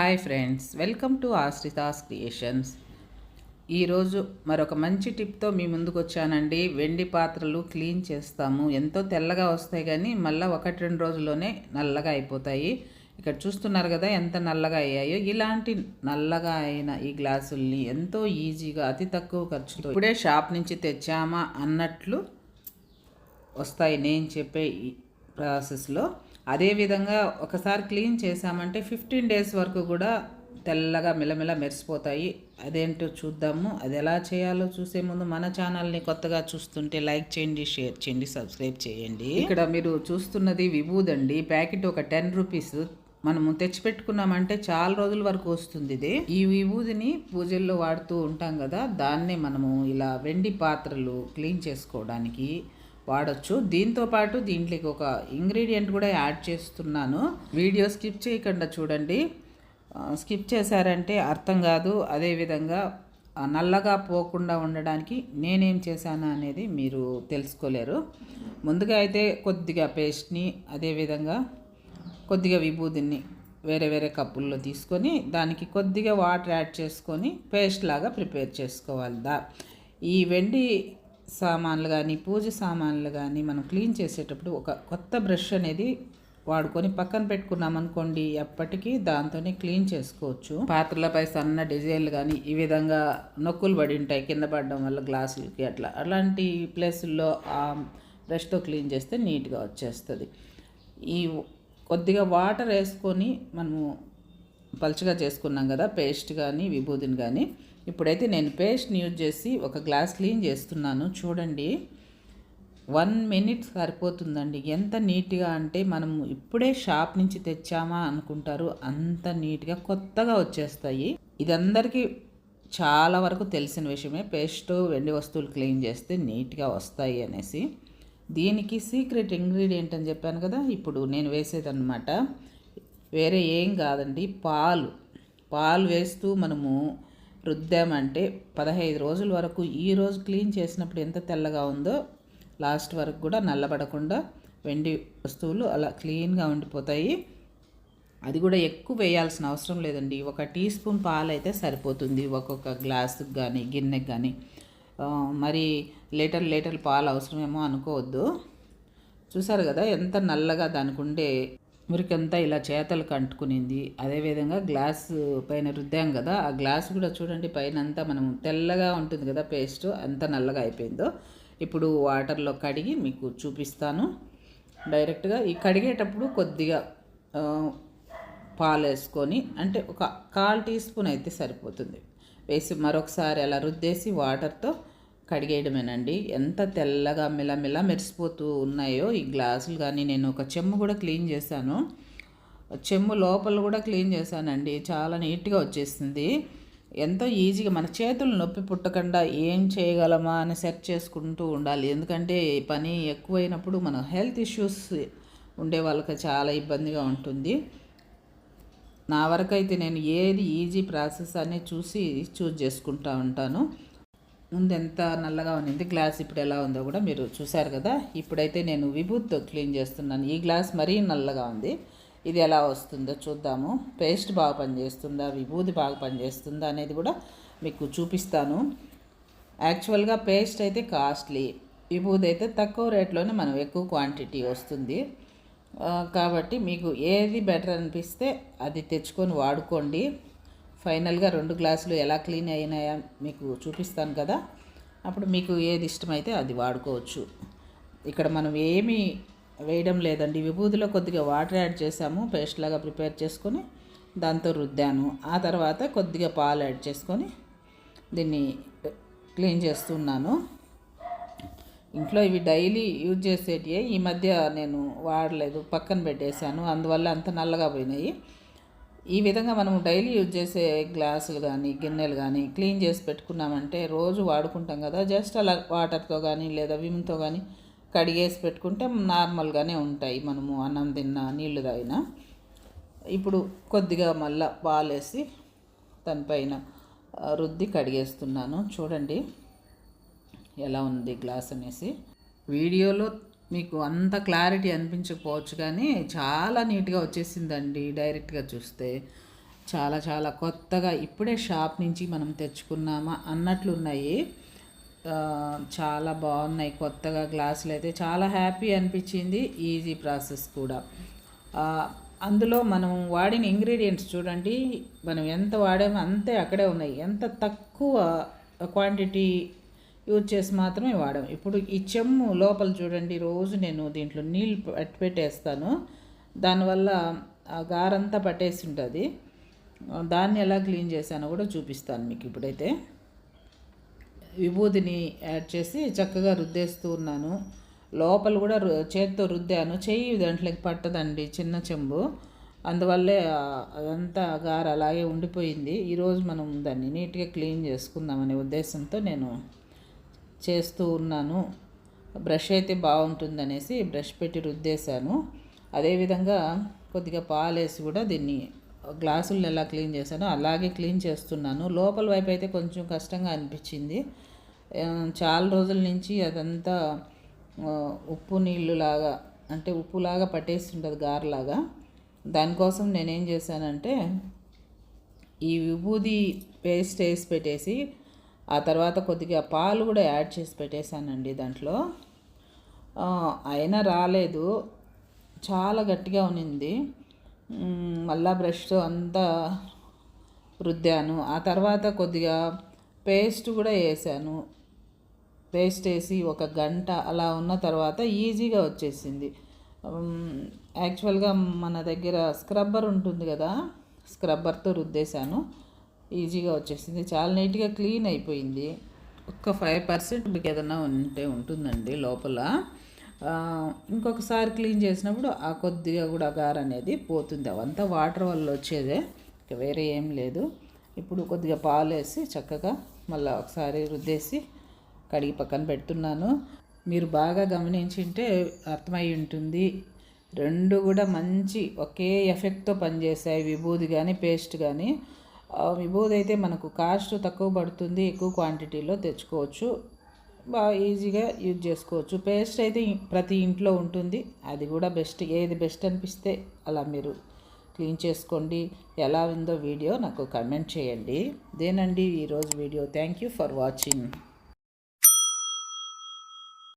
Hi friends welcome to Ashritha's creations. ఈరోజు మరొక మంచి టిప్తో మీ ముందుకు వచ్చానండి. వెండి పాత్రలు క్లీన్ చేస్తాము. ఎంతో తెల్లగా వస్తాయి కానీ మళ్ళీ ఒకటి రెండు రోజుల్లోనే నల్లగా అయిపోతాయి. ఇక్కడ చూస్తున్నారు కదా ఎంత నల్లగా అయ్యాయో. ఇలాంటి నల్లగా అయిన ఈ గ్లాసుల్ని ఎంతో ఈజీగా అతి తక్కువ ఖర్చుతో ఇప్పుడే షాప్ నుంచి తెచ్చామా అన్నట్లు వస్తాయి నేను చెప్పే ఈ ప్రాసెస్లో. అదేవిధంగా ఒకసారి క్లీన్ చేసామంటే ఫిఫ్టీన్ డేస్ వరకు కూడా తెల్లగా మెల్లమెల్ల మెరిసిపోతాయి. అదేంటో చూద్దాము. అది ఎలా చేయాలో చూసే ముందు మన ఛానల్ని కొత్తగా చూస్తుంటే లైక్ చేయండి షేర్ చేయండి సబ్స్క్రైబ్ చేయండి. ఇక్కడ మీరు చూస్తున్నది విభూదండి. ప్యాకెట్ ఒక టెన్ రూపీస్. మనము తెచ్చిపెట్టుకున్నామంటే చాలా రోజుల వరకు వస్తుంది ఇది. ఈ విభూదిని పూజల్లో వాడుతూ ఉంటాం కదా. దాన్నే మనము ఇలా వెండి పాత్రలు క్లీన్ చేసుకోవడానికి వాడచ్చు. దీంతో పాటు దీంట్లోకి ఒక ఇంగ్రీడియంట్ కూడా యాడ్ చేస్తున్నాను. వీడియో స్కిప్ చేయకుండా చూడండి. స్కిప్ చేశారంటే అర్థం కాదు. అదేవిధంగా నల్లగా పోకుండా ఉండడానికి నేనేం చేశాను అనేది మీరు తెలుసుకోలేరు. ముందుగా అయితే కొద్దిగా పేస్ట్ని అదేవిధంగా కొద్దిగా విభూదిని వేరే వేరే కప్పుల్లో తీసుకొని దానికి కొద్దిగా వాటర్ యాడ్ చేసుకొని పేస్ట్ లాగా ప్రిపేర్ చేసుకోవాలి. దా ఈ వెండి సామాన్లు కానీ పూజ సామాన్లు కానీ మనం క్లీన్ చేసేటప్పుడు ఒక కొత్త బ్రష్ అనేది వాడుకొని పక్కన పెట్టుకున్నాం అనుకోండి ఎప్పటికీ దాంతోనే క్లీన్ చేసుకోవచ్చు. పాత్రలపై సన్న డిజైన్లు కానీ ఈ విధంగా నొక్కులు పడి ఉంటాయి కింద పడడం వల్ల గ్లాసులకి అట్లా. అలాంటి ప్లేసుల్లో ఆ బ్రష్తో క్లీన్ చేస్తే నీట్గా వచ్చేస్తుంది. ఈ కొద్దిగా వాటర్ వేసుకొని మనము పలుచగా చేసుకున్నాం కదా పేస్ట్ కానీ విభూతిని కానీ ఇప్పుడైతే నేను పేస్ట్ని యూజ్ చేసి ఒక గ్లాస్ క్లీన్ చేస్తున్నాను. చూడండి. వన్ మినిట్ సరిపోతుందండి. ఎంత నీట్గా అంటే మనం ఇప్పుడే షాప్ నుంచి తెచ్చామా అనుకుంటారు. అంత నీట్గా కొత్తగా వచ్చేస్తాయి. ఇది అందరికీ చాలా వరకు తెలిసిన విషయమే. పేస్ట్ వెండి వస్తువులు క్లీన్ చేస్తే నీట్గా వస్తాయి అనేసి. దీనికి సీక్రెట్ ఇంగ్రీడియంట్ అని చెప్పాను కదా. ఇప్పుడు నేను వేసేదన్నమాట. వేరే ఏం కాదండి. పాలు. పాలు వేస్తూ మనము రుద్దామంటే పదహైదు రోజుల వరకు ఈ రోజు క్లీన్ చేసినప్పుడు ఎంత తెల్లగా ఉందో లాస్ట్ వరకు కూడా నల్లబడకుండా వెండి వస్తువులు అలా క్లీన్గా ఉండిపోతాయి. అది కూడా ఎక్కువ వేయాల్సిన అవసరం లేదండి. ఒక టీ స్పూన్ పాలు అయితే సరిపోతుంది. ఒక్కొక్క గ్లాసుకి కానీ గిన్నెకి కానీ మరి లీటర్ లీటర్ పాలు అవసరమేమో అనుకోవద్దు. చూసారు కదా ఎంత నల్లగా దానికి ఉండే మురికంతా ఇలా చేతలకు అంటుకునింది అదేవిధంగా గ్లాస్ పైన రుద్దాం కదా ఆ గ్లాస్ కూడా చూడండి పైన అంతా మనం తెల్లగా ఉంటుంది కదా పేస్ట్ అంత నల్లగా అయిపోయిందో. ఇప్పుడు వాటర్లో కడిగి మీకు చూపిస్తాను. డైరెక్ట్గా ఈ కడిగేటప్పుడు కొద్దిగా పాలు వేసుకొని అంటే ఒక కాల్ టీ స్పూన్ అయితే సరిపోతుంది. వేసి మరొకసారి అలా రుద్దేసి వాటర్తో కడిగేయడమేనండి. ఎంత తెల్లగా మిలమిల మెరిసిపోతూ ఉన్నాయో ఈ గ్లాసులు కానీ నేను ఒక చెమ్ము కూడా క్లీన్ చేశాను. చెమ్ము లోపల కూడా క్లీన్ చేశానండి. చాలా నీట్గా వచ్చేసింది. ఎంతో ఈజీగా మన చేతులు నొప్పి పుట్టకుండా ఏం చేయగలమా అని సెర్చ్ చేసుకుంటూ ఉండాలి. ఎందుకంటే పని ఎక్కువైనప్పుడు మన హెల్త్ ఇష్యూస్ ఉండే వాళ్ళకి చాలా ఇబ్బందిగా ఉంటుంది. నా వరకు అయితే నేను ఏది ఈజీ ప్రాసెస్ అని చూసి చూజ్ చేసుకుంటా ఉంటాను. ముందు ఎంత నల్లగా ఉన్నింది గ్లాస్ ఇప్పుడు ఎలా ఉందో కూడా మీరు చూశారు కదా. ఇప్పుడైతే నేను విభూత్తో క్లీన్ చేస్తున్నాను. ఈ గ్లాస్ మరీ నల్లగా ఉంది. ఇది ఎలా వస్తుందో చూద్దాము. పేస్ట్ బాగా పనిచేస్తుందా విభూతి బాగా పనిచేస్తుందా అనేది కూడా మీకు చూపిస్తాను. యాక్చువల్గా పేస్ట్ అయితే కాస్ట్లీ. విభూది అయితే తక్కువ రేట్లోనే మనం ఎక్కువ క్వాంటిటీ వస్తుంది. కాబట్టి మీకు ఏది బెటర్ అనిపిస్తే అది తెచ్చుకొని వాడుకోండి. ఫైనల్గా రెండు గ్లాసులు ఎలా క్లీన్ అయినాయా మీకు చూపిస్తాను కదా. అప్పుడు మీకు ఏది ఇష్టమైతే అది వాడుకోవచ్చు. ఇక్కడ మనం ఏమీ వేయడం లేదండి. విభూతిలో కొద్దిగా వాటర్ యాడ్ చేసాము పేస్ట్ లాగా ప్రిపేర్ చేసుకొని దాంతో రుద్దాను. ఆ తర్వాత కొద్దిగా పాలు యాడ్ చేసుకొని దీన్ని క్లీన్ చేస్తున్నాను. ఇంట్లో ఇవి డైలీ యూజ్ చేసేటివి ఈ మధ్య నేను వాడలేదు పక్కన పెట్టేశాను. అందువల్ల అంత నల్లగా పోయినాయి. ఈ విధంగా మనం డైలీ యూజ్ చేసే గ్లాసులు కానీ గిన్నెలు కానీ క్లీన్ చేసి పెట్టుకున్నామంటే రోజు వాడుకుంటాం కదా. జస్ట్ అలా వాటర్తో కానీ లేదా విమ్తో కానీ కడిగేసి పెట్టుకుంటే నార్మల్గానే ఉంటాయి మనము అన్నం తిన్నా నీళ్ళు తాగినా. ఇప్పుడు కొద్దిగా మళ్ళా పాలేసి దానిపైన రుద్ది కడిగేస్తున్నాను. చూడండి ఎలా ఉంది గ్లాస్ అనేసి. వీడియోలో మీకు అంత క్లారిటీ అనిపించకపోవచ్చు కానీ చాలా నీట్గా వచ్చేసిందండి డైరెక్ట్గా చూస్తే. చాలా చాలా కొత్తగా ఇప్పుడే షాప్ నుంచి మనం తెచ్చుకున్నామా అన్నట్లున్నాయి. చాలా బాగున్నాయి కొత్తగా గ్లాసులు అయితే. చాలా హ్యాపీ అనిపించింది. ఈజీ ప్రాసెస్ కూడా. అందులో మనం వాడిన ఇంగ్రీడియంట్స్ చూడండి. మనం ఎంత వాడామో అంతే అక్కడే ఉన్నాయి. ఎంత తక్కువ క్వాంటిటీ యూజ్ చేసి మాత్రమే వాడాం ఇప్పుడు ఈ చెమ్ము లోపల చూడండి రోజు నేను దీంట్లో నీళ్ళు పట్టి పెట్టేస్తాను. దానివల్ల ఆ గారంతా పట్టేసి ఉంటుంది. దాన్ని ఎలా క్లీన్ చేశానో కూడా చూపిస్తాను మీకు ఇప్పుడైతే. విభూతిని యాడ్ చేసి చక్కగా రుద్దేస్తూ ఉన్నాను. లోపల కూడా రు- చేత్తో రుద్దాను. చెయ్యి దాంట్లోకి పట్టదండి చిన్న చెంబు. అందువల్లే అదంతా గార అలాగే ఉండిపోయింది. ఈరోజు మనం దాన్ని నీట్గా క్లీన్ చేసుకుందామనే ఉద్దేశంతో నేను చేస్తూ ఉన్నాను. బ్రష్ అయితే బాగుంటుందనేసి బ్రష్ పెట్టి రుద్దేశాను. అదేవిధంగా కొద్దిగా పాలేసి కూడా దీన్ని గ్లాసులు ఎలా క్లీన్ చేశానో అలాగే క్లీన్ చేస్తున్నాను. లోపల వైపు అయితే కొంచెం కష్టంగా అనిపించింది. చాలా రోజుల నుంచి అదంతా ఉప్పు నీళ్ళు లాగా అంటే ఉప్పులాగా పట్టేసి ఉంటుంది గారెలాగా. దానికోసం నేనేం చేశానంటే ఈ విభూది పేస్ట్ వేసి పెట్టేసి ఆ తర్వాత కొద్దిగా పాలు కూడా యాడ్ చేసి పెట్టేశానండి దాంట్లో. అయినా రాలేదు. చాలా గట్టిగా ఉన్నింది. మళ్ళా బ్రష్తో అంతా రుద్దాను. ఆ తర్వాత కొద్దిగా పేస్ట్ కూడా వేసాను. పేస్ట్ వేసి ఒక గంట అలా ఉన్న తర్వాత ఈజీగా వచ్చేసింది. యాక్చువల్గా మన దగ్గర స్క్రబ్బర్ ఉంటుంది కదా స్క్రబ్బర్తో రుద్దేశాను. ఈజీగా వచ్చేసింది. చాలా నీట్గా క్లీన్ అయిపోయింది. ఒక్క ఫైవ్ పర్సెంట్ మీకు ఏదైనా ఉంటే ఉంటుందండి లోపల. ఇంకొకసారి క్లీన్ చేసినప్పుడు ఆ కొద్దిగా కూడా గార అనేది పోతుంది. అవంతా వాటర్ వల్ల వచ్చేదే. ఇక వేరే ఏం లేదు. ఇప్పుడు కొద్దిగా పాలు వేసి చక్కగా మళ్ళీ ఒకసారి రుద్దేసి కడిగి పక్కన పెడుతున్నాను. మీరు బాగా గమనించింటే అర్థమై ఉంటుంది. రెండు కూడా మంచి ఒకే ఎఫెక్ట్తో పనిచేసాయి విభూది కానీ పేస్ట్ కానీ విభూది అయితే మనకు కాస్ట్ తక్కువ పడుతుంది ఎక్కువ క్వాంటిటీలో తెచ్చుకోవచ్చు. బాగా ఈజీగా యూజ్ చేసుకోవచ్చు. పేస్ట్ అయితే ప్రతి ఇంట్లో ఉంటుంది. అది కూడా బెస్ట్ ఏది బెస్ట్ అనిపిస్తే అలా మీరు క్లీన్ చేసుకోండి. ఎలా ఉందో వీడియో నాకు కమెంట్ చేయండి. దేనండి ఈరోజు video. Thank you for watching